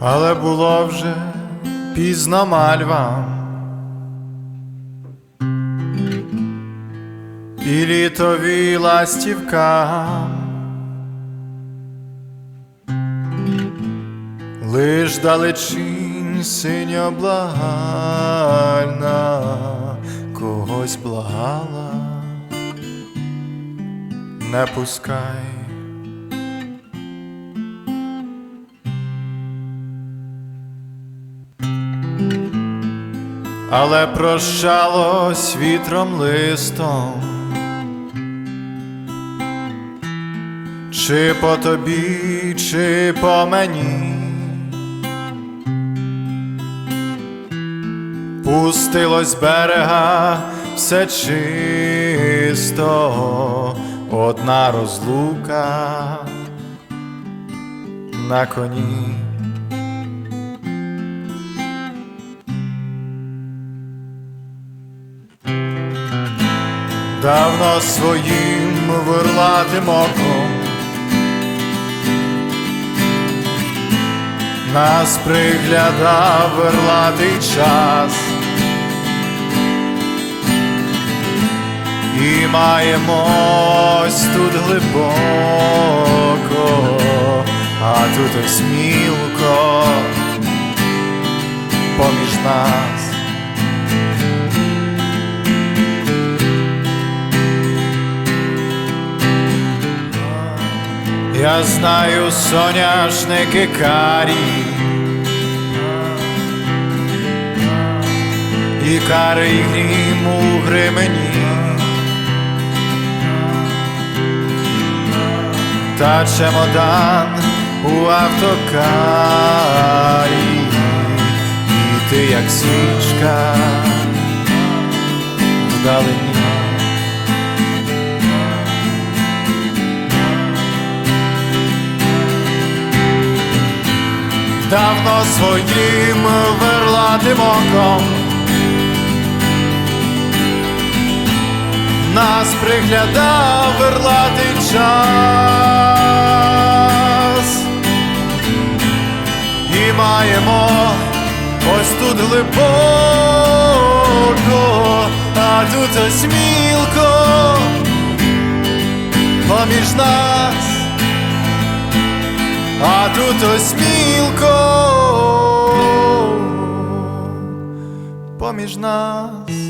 Але було вже пізно мальвам, і літові ластівка. Лиш далечінь синьо благальна когось благала, не пускай. Але прощалось вітром листом, чи по тобі, чи по мені. Пустилось берега все чисто, одна розлука на коні. Давно своїм вирлатим оком нас приглядав верлатий час. І маємо ось тут глибоко, а тут ось мілко поміж нас. Я знаю соняшники карі, і карий грім у гримені, та чемодан у автокарі, і ти як свічка вдалині. давно своїм верлатим оком нас приглядав верлатий час. І маємо ось тут глибоко, а тут ось мілко. Поміж нас а тут ось мілко. Поміж нас.